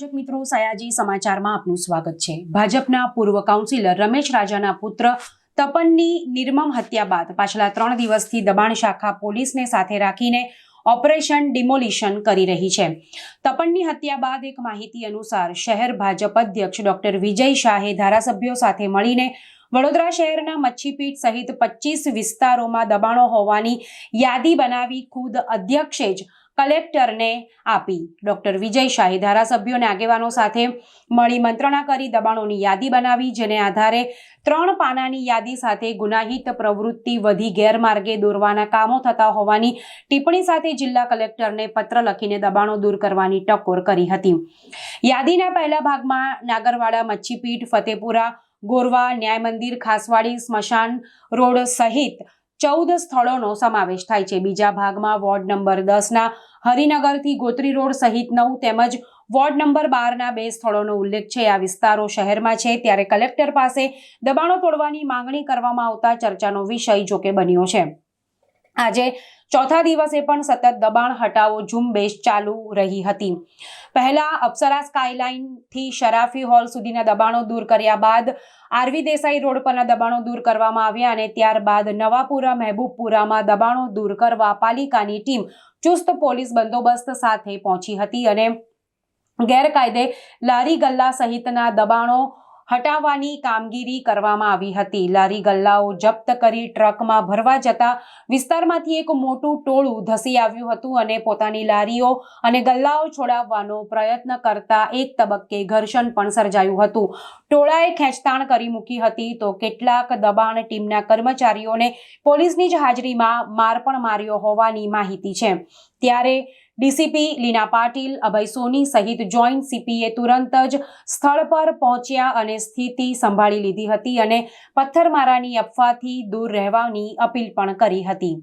દર્શક મિત્રો સયાજી સમાચારમાં આપનું સ્વાગત છે. ભાજપના પૂર્વ કાઉન્સિલર રમેશ રાજાના પુત્ર તપનની નિર્મમ હત્યા બાદ પાછલા ત્રણ દિવસથી દબાણ શાખા પોલીસને સાથે રાખીને ઓપરેશન ડિમોલિશન કરી રહી છે. તપનની હત્યા બાદ એક માહિતી અનુસાર શહેર ભાજપ અધ્યક્ષ ડોક્ટર વિજય શાહે ધારાસભ્યો સાથે મળીને વડોદરા શહેરના મચ્છીપીઠ સહિત પચીસ વિસ્તારોમાં દબાણો હોવાની યાદી બનાવી ખુદ અધ્યક્ષે જ કલેક્ટરને આપી. ડોક્ટર વિજય શાહે ધારાસભ્યોને આગેવાનો સાથે મળી મંત્રણા કરી દબાણોની યાદી બનાવી, જેને આધારે ત્રણ પાનાની યાદી સાથે ગુનાહિત પ્રવૃત્તિ વધી, ગેરમાર્ગે દોરવાના કામો થતા હોવાની ટિપ્પણી સાથે જિલ્લા કલેક્ટરને પત્ર લખીને દબાણો દૂર કરવાની ટકોર કરી હતી. યાદીના પહેલા ભાગમાં નાગરવાડા, મચ્છીપીઠ, ફતેપુરા, ગોરવા ન્યાય મંદિર ખાસવાડી, સ્મશાન રોડ સહિત ચૌદ સ્થળોનો સમાવેશ થાય છે. બીજા ભાગમાં વોર્ડ નંબર દસના હરિનગરથી ગોત્રી રોડ સહિત નવ તેમજ વોર્ડ નંબર બારના બે સ્થળોનો ઉલ્લેખ છે. આ વિસ્તારો શહેરમાં છે. ત્યારે કલેક્ટર પાસે દબાણો તોડવાની માંગણી કરવામાં આવતા ચર્ચાનો વિષય જોકે બન્યો છે. આજે ચોથા દિવસે પણ સતત દબાણ હટાવો ઝુંબેશ ચાલુ રહી હતી. પહેલા અપ્સરા સ્કાયલાઇનથી શરાફી હોલ સુધીના દબાણો દૂર કર્યા બાદ આરવી દેસાઈ રોડ પરના દબાણો દૂર કરવામાં આવ્યા અને ત્યારબાદ નવાપુરા, મહેબૂબપુરામાં દબાણો દૂર કરવા પાલિકાની ટીમ ચુસ્ત પોલીસ બંદોબસ્ત સાથે પહોંચી હતી અને ગેરકાયદે લારી ગલ્લા સહિતના દબાણો હટાવવાની કામગીરી કરવામાં આવી હતી. લારી ગલ્લાઓ જપ્ત કરી ટ્રકમાં ભરવા જતા વિસ્તારમાંથી એક મોટું ટોળું ધસી આવ્યું હતું અને પોતાની લારીઓ અને ગલ્લાઓ છોડાવવાનો પ્રયત્ન કરતા એક તબક્કે ઘર્ષણ પણ સર્જાયું હતું. ટોળાએ ખેંચતાણ કરી મૂકી હતી તો કેટલાક દબાણ ટીમના કર્મચારીઓને પોલીસની જ હાજરીમાં માર પણ માર્યો હોવાની માહિતી છે. ત્યારે ડીસીપી લીના પાટીલ, અભય સોની સહિત જોઈન્ટ સીપીએ તુરંત જ સ્થળ પર પહોંચ્યા અને સ્થિતિ સંભાળી લીધી હતી અને પથ્થરમારાની અફવાથી દૂર રહેવાની અપીલ પણ કરી હતી.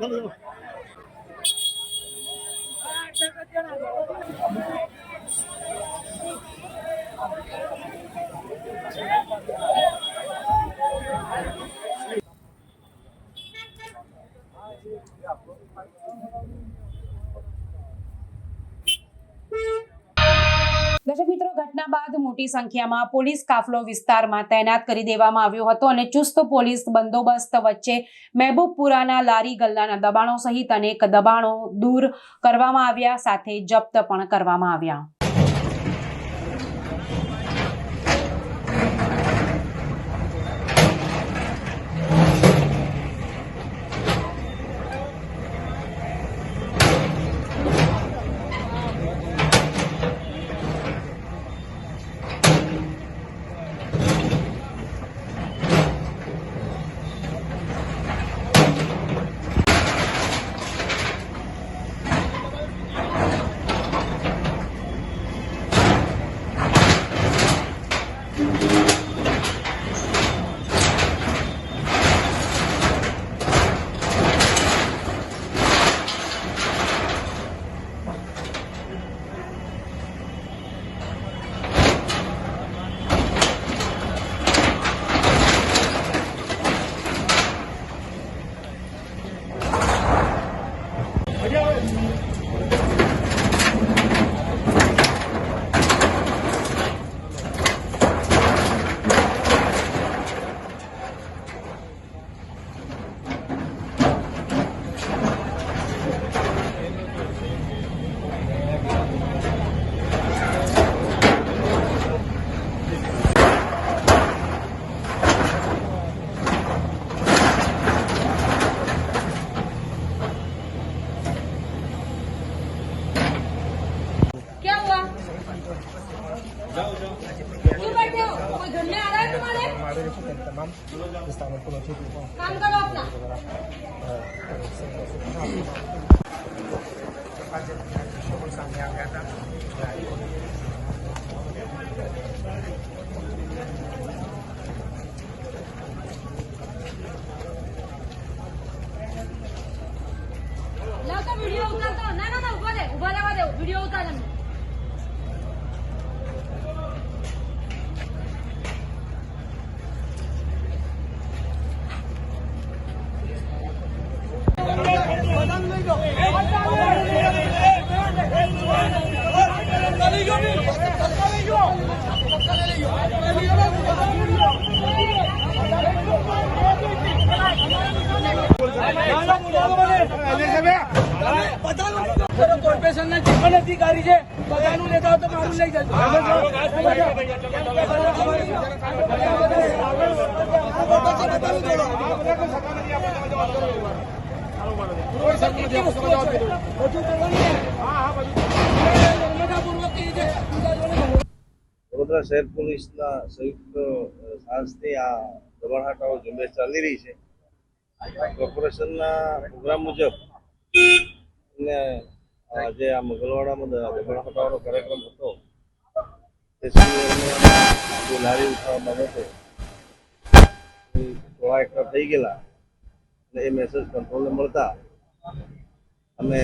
દર્શક મોટી સંખ્યામાં પોલીસ કાફલો વિસ્તારમાં તૈનાત કરી દેવામાં આવ્યો હતો અને ચુસ્ત પોલીસ બંદોબસ્ત વચ્ચે મહેબૂબપુરાના લારી ગલ્લાના દબાણો સહિત અનેક દબાણો દૂર કરવામાં આવ્યા, સાથે જપ્ત પણ કરવામાં આવ્યા. સ્થાનક પર નથી સામે આવ્યા હતા કોર્પોરેશન ના જે પણ અધિકારી છે બધાનું લેતા તો મારું લઈ જજો વડોદરા શહેર પોલીસના સંયુક્ત સાંજથી આ દબાણ હટાવો ઝુંબેશ ચાલી રહી છે કોર્પોરેશનના પ્રોગ્રામ મુજબ અને આ જે આ મંગળવાડામાં દબાણ હટાવવાનો કાર્યક્રમ હતો. તે જે લારી ઉઠાવવા બાબતે થોડા એકઠા થઈ ગયેલા અને એ મેસેજ કંટ્રોલને મળતા અમે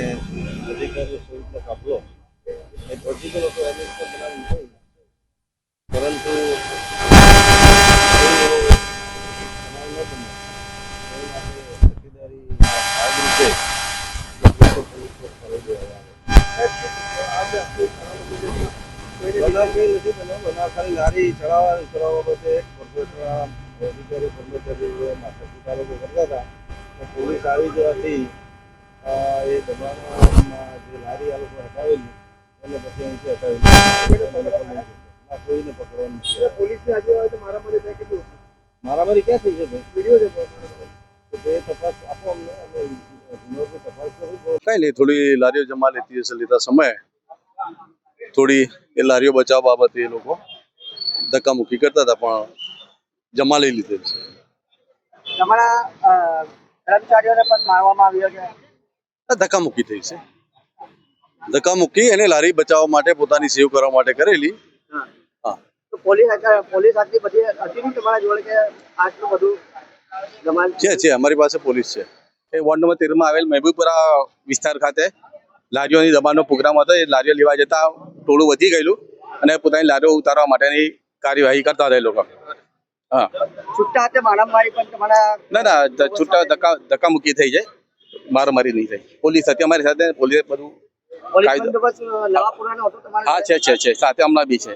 અધિકારીઓ સ્વરૂપનો કાફલો એ પહોંચી ગયેલો તો એને લારી ચડાવવા ઉતરાવવા બાબતે કોર્પોરેટરના અધિકારી કર્મચારીઓ માથાકૂટા લોકો કરતા હતા. તો પોલીસ આવી જવાથી એ દબાણમાં જે લારી આ લોકો હટાવેલી એને પછી અહીંથી હટાવેલી. કોઈને પકડવાનું નથી. પોલીસની આજે આવે તો મારા મને ત્યાં કીધું મારામારી ક્યાં થઈ છે ભાઈ? વીડિયો છે તપાસ આપો અમને કઈ નહીં થોડી લારીઓ જમા લેતી હશે લેતા સમયે. થોડી એ લારીઓ બચાવવા બાબતે એ લોકો ધક્કામુક્કી કરતા હતા પણ જમા લઈ લીધેલ છે. તમારા કર્મચારીઓને પણ મારવામાં આવ્યો છે? ધક્કામુક્કી થઈ છે. ધક્કામુક્કી એને લારી બચાવવા માટે પોતાની સેવ કરવા માટે કરેલી. હા. પોલીસ પોલીસ આટલી બધી હતી તમારા જોડે કે આટલું બધું છે છે અમારી પાસે પોલીસ છે. એ વોર્ડ નંબર તેરમાં આવેલ મહેબૂબપુરા વિસ્તાર ખાતે લારીઓની દબાણનો પ્રોગ્રામ હતો. એ લારીઓ લેવા જતા ટોળું વધી ગયેલું અને પોતાની લારીઓ ઉતારવા માટેની કાર્યવાહી કરતા હતા એ લોકો. હા. છૂટા હાથે મારામારી પણ તમારા ના ના છૂટા ધક્કા ધક્કામુક્કી થઈ જાય. મારામારી નહીં થઈ પોલીસ હતી અમારી સાથે પોલીસે બધું હા છે છે છે. સાથે હમણાં બી છે.